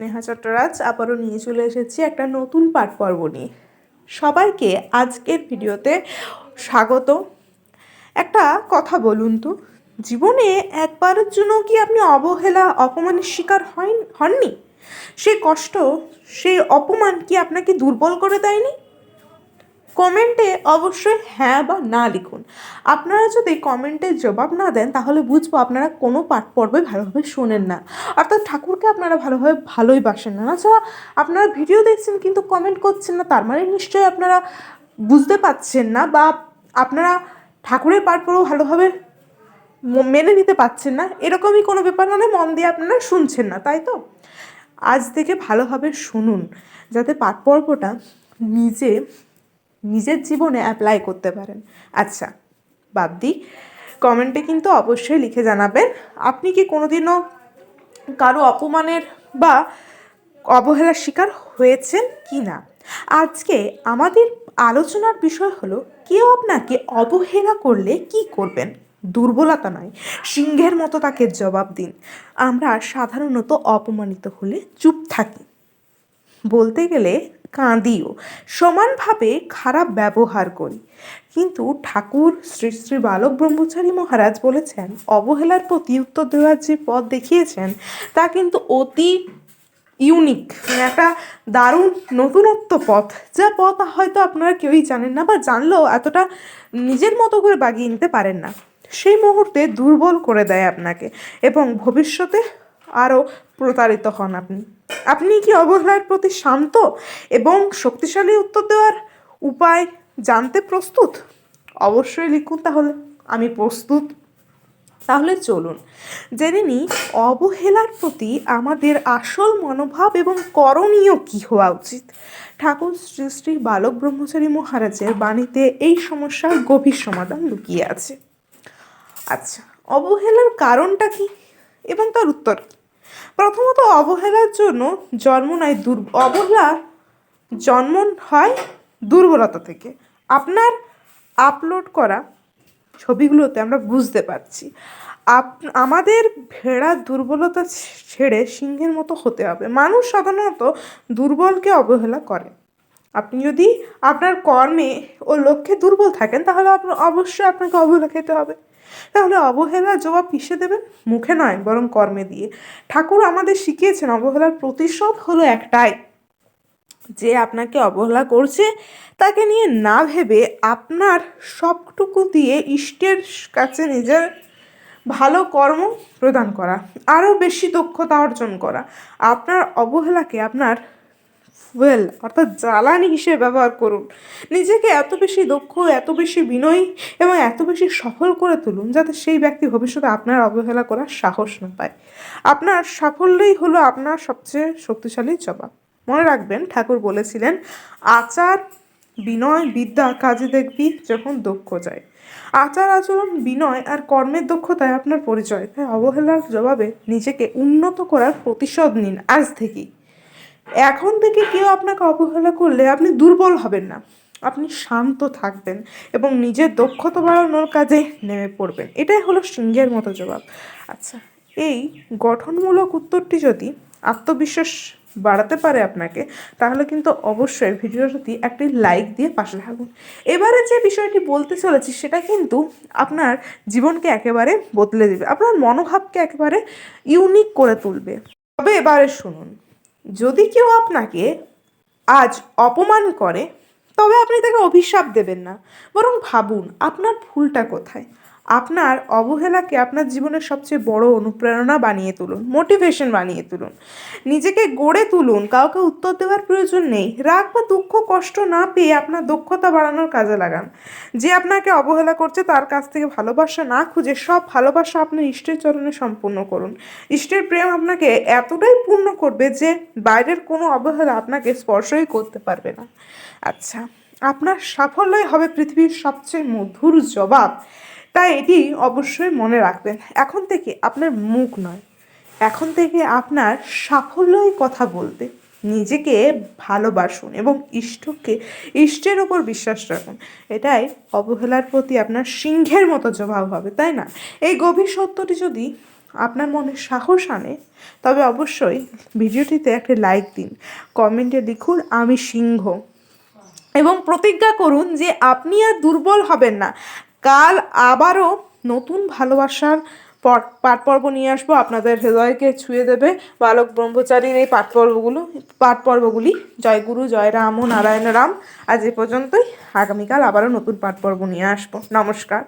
নেহা চট্টরাজ, আবারও নিয়ে চলে এসেছি একটা নতুন পাঠ পর্ব নিয়ে। সবাইকে আজকের ভিডিওতে স্বাগত। একটা কথা বলুন তো, জীবনে একবারের জন্য কি আপনি অবহেলা, অপমানের শিকার হন হননি? সে কষ্ট সেই অপমান কি আপনাকে দুর্বল করে দেয়নি? কমেন্টে অবশ্যই হ্যাঁ বা না লিখুন। আপনারা যদি কমেন্টের জবাব না দেন, তাহলে বুঝব আপনারা কোনো পাঠ পর্বে ভালোভাবে শোনেন না। অর্থাৎ ঠাকুরকে আপনারা ভালোভাবে ভালোই বাসেন না। আচ্ছা আপনারা ভিডিও দেখছেন কিন্তু কমেন্ট করছেন না, তার মানে নিশ্চয়ই আপনারা বুঝতে পাচ্ছেন না বা আপনারা ঠাকুরের পাঠ পর্ব ভালোভাবে মেনে নিতে পারছেন না। এরকমই কোনো ব্যাপার মানে মন দিয়ে আপনারা শুনছেন না, তাই তো? আজ থেকে ভালোভাবে শুনুন, যাতে পাঠ পর্বটা নিজে নিজের জীবনে অ্যাপ্লাই করতে পারেন। আচ্ছা বাদ দিই। কমেন্টে কিন্তু অবশ্যই লিখে জানাবেন, আপনি কি কোনোদিনও কারও অপমানের বা অবহেলার শিকার হয়েছেন কি না আজকে আমাদের আলোচনার বিষয় হলো, কেউ আপনাকে অবহেলা করলে কি করবেন? দুর্বলতা নয়, সিংহের মতো তাকে জবাব দিন। আমরা সাধারণত অপমানিত হলে চুপ থাকি। বলতে গেলে কাঁদিও। সমানভাবে খারাপ ব্যবহার করি। কিন্তু ঠাকুর শ্রী শ্রী বালক ব্রহ্মচারী মহারাজ বলেছেন, অবহেলার প্রতি উত্তর দেওয়ার যে পথ দেখিয়েছেন, তা কিন্তু অতি ইউনিক মানে একটা দারুণ নতুনত্ব পথ, যা পথ হয়তো আপনারা কেউই জানেন না বা জানলেও এতটা নিজের মতো করে বাগিয়ে নিতে পারেন না। সেই মুহূর্তে দুর্বল করে দেয় আপনাকে এবং ভবিষ্যতে আরও প্রতারিত হন আপনি। আপনি কি অবহেলার প্রতি শান্ত এবং শক্তিশালী উত্তর দেওয়ার উপায় জানতে প্রস্তুত? অবশ্যই লিখুন তাহলে। আমি প্রস্তুত। তাহলে চলুন। জেনে নিই, অবহেলার প্রতি আমাদের আসল মনোভাব এবং করণীয় কি হওয়া উচিত? ঠাকুর শ্রী শ্রী বালক ব্রহ্মচারী মহারাজের বাণীতে এই সমস্যার গভীর সমাধান লুকিয়ে আছে। আচ্ছা অবহেলার কারণটা কি এবং তার উত্তর কি? প্রথমত অবহেলার জন্য জন্ম নেয় দুর, অবহেলা জন্ম হয় দুর্বলতা থেকে। আপনার আপলোড করা ছবিগুলোতে আমরা বুঝতে পারছি। আপ, আমাদের ভেড়ার দুর্বলতা ছেড়ে সিংহের মতো হতে হবে। মানুষ সাধারণত দুর্বলকে অবহেলা করে। আপনি যদি আপনার কর্মে ও লক্ষ্যে দুর্বল থাকেন, তাহলে আপনার অবশ্যই আপনাকে অবহেলা খেতে হবে। তাহলে অবহেলার জবাব কিসে দেবেন? মুখে নয়, বরং কর্মে দিয়ে। ঠাকুর আমাদের শিখিয়েছেন, অবহেলার প্রতিশোধ হলো একটাই। যে আপনাকে অবহেলা করছে, তাকে নিয়ে না ভেবে আপনার সবটুকু দিয়ে ইষ্টের কাছে নিজের ভালো কর্ম প্রদান করা, আরও বেশি দক্ষতা অর্জন করা। আপনার অবহেলাকে আপনার ফুয়েল অর্থাৎ জ্বালানি হিসেবে ব্যবহার করুন। নিজেকে এত বেশি দক্ষ, এত বেশি বিনয়ী এবং এত বেশি সফল করে তুলুন যাতে সেই ব্যক্তি ভবিষ্যতে আপনার অবহেলা করার সাহস না পায়। আপনার সাফল্যই হলো আপনার সবচেয়ে শক্তিশালী জবাব। মনে রাখবেন, ঠাকুর বলেছিলেন, আচার বিনয় বিদ্যা কাজে দেখবি যখন দক্ষ যায়। আচার আচরণ, বিনয় আর কর্মের দক্ষতায় আপনার পরিচয়। তাই অবহেলার জবাবে নিজেকে উন্নত করার প্রতিশোধ নিন আজ থেকেই। এখন থেকে কেউ আপনাকে অবহেলা করলে আপনি দুর্বল হবেন না। আপনি শান্ত থাকবেন এবং নিজের দক্ষতা বাড়ানোর কাজে নেমে পড়বেন। এটাই হলো সিংহের মতো জবাব। আচ্ছা এই গঠনমূলক উত্তরটি যদি আত্মবিশ্বাস বাড়াতে পারে আপনাকে, তাহলে কিন্তু অবশ্যই ভিডিওটি একটি লাইক দিয়ে পাশে থাকুন। এবারে যে বিষয়টি বলতে চলেছি, সেটা কিন্তু আপনার জীবনকে একেবারে বদলে দেবে। আপনার মনোভাবকে একেবারে ইউনিক করে তুলবে। তবে এবারে শুনুন। যদি কেউ আপনাকে আজ অপমান করে, তবে আপনি তাকে অভিশাপ দেবেন না, বরং ভাবুন আপনার ভুলটা কোথায়। আপনার অবহেলাকে আপনার জীবনের সবচেয়ে বড় অনুপ্রেরণা বানিয়ে তুলুন মোটিভেশন বানিয়ে তুলুন। নিজেকে গড়ে তুলুন, কাউকে উত্তর দেওয়ার প্রয়োজন নেই। রাগ বা দুঃখ, কষ্ট না পেয়ে আপনার দক্ষতা বাড়ানোর কাজে লাগান। যে আপনাকে অবহেলা করছে তার কাছ থেকে ভালোবাসা না খুঁজে সব ভালোবাসা আপনার ইষ্টের চরণে সম্পূর্ণ করুন। ইষ্টের প্রেম আপনাকে এতটাই পূর্ণ করবে যে বাইরের কোনো অবহেলা আপনাকে স্পর্শই করতে পারবে না। আচ্ছা আপনার সাফল্যই হবে পৃথিবীর সবচেয়ে মধুর জবাব। তাই এটি অবশ্যই মনে রাখবেন। এখন থেকে আপনার মুখ নয়। এখন থেকে আপনার সাফল্যই কথা বলবে নিজেকে ভালোবাসুন এবং ইষ্টকে, ইষ্টের ওপর বিশ্বাস রাখুন। এটাই অবহেলার প্রতি আপনার সিংহের মতো জবাব হবে, তাই না? এই গভীর সত্যটি যদি আপনার মনে সাহস আনে, তবে অবশ্যই ভিডিওটিতে একটা লাইক দিন। কমেন্টে লিখুন, আমি সিংহ। এবং প্রতিজ্ঞা করুন যে আপনি আর দুর্বল হবেন না। কাল আবারও নতুন ভালোবাসার পাঠপর্ব পাঠ নিয়ে আসব। আপনাদের হৃদয়কে ছুঁয়ে দেবে বালক ব্রহ্মচারীর এই পাঠপর্বগুলো পাঠপর্বগুলি। জয়গুরু জয় রাম ও নারায়ণ রাম। আজ এ পর্যন্তই। আগামীকাল আবারও নতুন পাঠপর্ব নিয়ে আসব। নমস্কার।